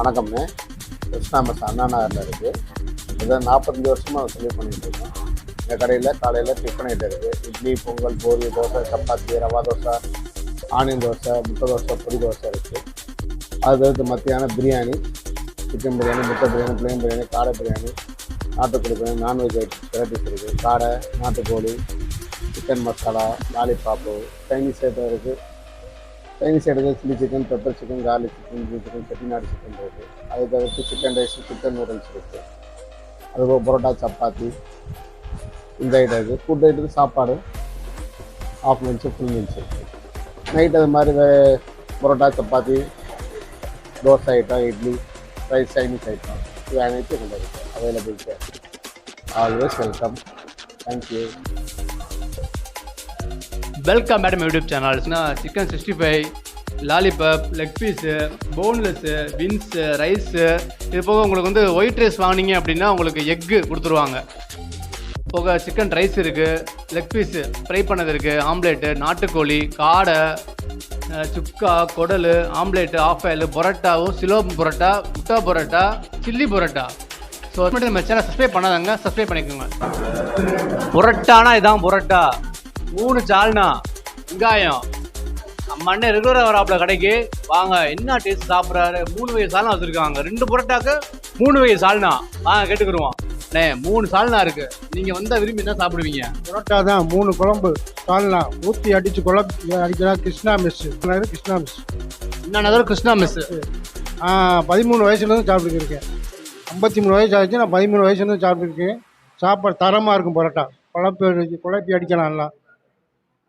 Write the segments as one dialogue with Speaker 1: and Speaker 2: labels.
Speaker 1: வணக்கம்ண்ணே கிருஷ்ணாமஸ் அண்ணா நகரில் இருக்குது இதை நாற்பத்தஞ்சு வருஷமாக சொல்லி பண்ணிட்டு இருக்கோம் இந்த கடையில் காலையில் டிஃபன் ஐட்டம் இருக்குது இட்லி பொங்கல் பூரி தோசை சப்பாத்தி ரவா தோசை ஆனியன் தோசை முட்டை தோசை பொடி தோசை இருக்குது அது அடுத்து மத்தியானம் பிரியாணி. சிக்கன் பிரியாணி முட்டை பிரியாணி பிளேன் பிரியாணி காடை பிரியாணி நாட்டுக்கோழி பிரியாணி நான்வெஜ் வெரைட்டிஸ் இருக்குது காடை நாட்டுக்கோழி chicken masala lollipop Chinese item இருக்குது சைனீஸ் எடுத்து chilli chicken pepper chicken garlic chicken chilli chicken Chettinad chicken இருக்குது அது தவிர்த்து சிக்கன் ரைஸ் சிக்கன் நூடுல்ஸ் இருக்குது அதுபோக பரோட்டா சப்பாத்தி இந்த ஐட்டம் இருக்குது ஃபுட் ஐட்டத்துக்கு சாப்பாடு ஆஃப் மீல்ஸு ஃபுல் மீல்ஸ் இருக்குது நைட் அது மாதிரி வே- parotta chapati dosa item idli rice Chinese item இது அனைத்தும் கொண்டு இருக்குது available sir always welcome thank you
Speaker 2: welcome madam YouTube சேனல்ஸ்னால் chicken sixty five lollipop leg piece boneless wings rice இது போக உங்களுக்கு வந்து ஒயிட் ரைஸ் வாங்கினீங்க அப்படின்னா உங்களுக்கு எக்கு கொடுத்துருவாங்க. போக சிக்கன் ரைஸ் இருக்குது லெக் பீஸு ஃப்ரை பண்ணது இருக்குது ஆம்லேட்டு நாட்டுக்கோழி காடை சுக்கா குடல் ஆம்லேட்டு ஆஃப் ஆயில் பரோட்டாவும் சிலோ பரோட்டா முட்டா பரோட்டா சில்லி புரோட்டா. ஸோ நம்ம சேனல் சப்ஸ்கிரைப் பண்ணாதாங்க சப்ஸ்கிரைப் பண்ணிக்கோங்க. புரட்டானா இதான் புரட்டா. மூணு சால்னா வெங்காயம். நம்ம அண்ணன் ரெகுலராக வராப்புல கடைக்கு. வாங்க என்ன டேஸ்ட் சாப்பிட்றாரு? மூணு வகை சால்னா வச்சுருக்காங்க. ரெண்டு புரட்டாக்கு மூணு வகை சால்னா வாங்க கேட்டுக்கிடுவோம். அண்ணே மூணு சால்னா இருக்கு. நீங்க வந்தா விரும்பி என்ன சாப்பிடுவீங்க?
Speaker 3: புரோட்டா தான் மூணு குழம்பு சால்னா ஊற்றி அடித்து குழம்பு அடிக்கிறா கிருஷ்ணா மெஸ் கிருஷ்ணா மெஸ்
Speaker 2: என்னன்னா கிருஷ்ணா மெஸ்
Speaker 3: பதிமூணு வயசுலேருந்து சாப்பிட்டுருக்கேன் ஐம்பத்தி மூணு வயசு ஆச்சு நான் பதிமூணு வயசுலேருந்து சாப்பிட்டுருக்கேன் சாப்பாடு தரமாக இருக்கும் புரோட்டா. குழப்பி குழப்பி அடிக்கலாம் நல்லா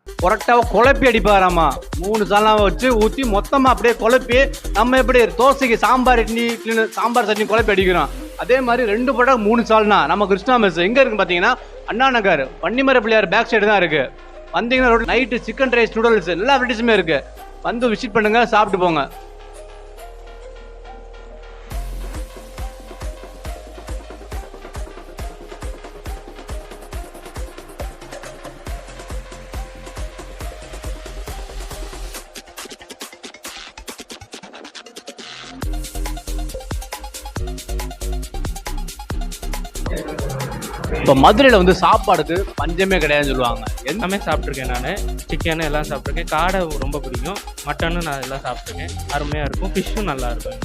Speaker 2: புரட்டாவை குழப்பி அடிப்பாராமா? மூணு சால்னாவை வச்சு ஊற்றி மொத்தமாக அப்படியே குழப்பி நம்ம எப்படி தோசைக்கு சாம்பார் இட்லி இட்லின்னு சாம்பார் சட்னி குழப்பி அடிக்கிறோம். அதே மாதிரி ரெண்டு படம் மூணு சால்னா நம்ம கிருஷ்ணா மெஸ் எங்கே இருக்குன்னு பார்த்தீங்கன்னா அண்ணா நகர் பன்னிமர பிள்ளையார் பேக் சைடு தான் இருக்குது வந்தீங்கன்னா நைட்டு சிக்கன் ரைஸ் நூடுல்ஸ் எல்லா வெரைட்டிஸுமே இருக்குது வந்து விசிட் பண்ணுங்கள் சாப்பிட்டு போங்க. இப்போ மதுரையில் வந்து சாப்பாடுக்கு பஞ்சமே கிடையாதுன்னு சொல்லுவாங்க.
Speaker 4: எல்லாமே சாப்பிட்ருக்கேன் நான். சிக்கனு எல்லாம் சாப்பிட்ருக்கேன் காடை ரொம்ப பிடிக்கும். மட்டனும் நான் எல்லாம் சாப்பிட்ருக்கேன் அருமையாக இருக்கும். ஃபிஷ்ஷும் நல்லா இருக்கும்.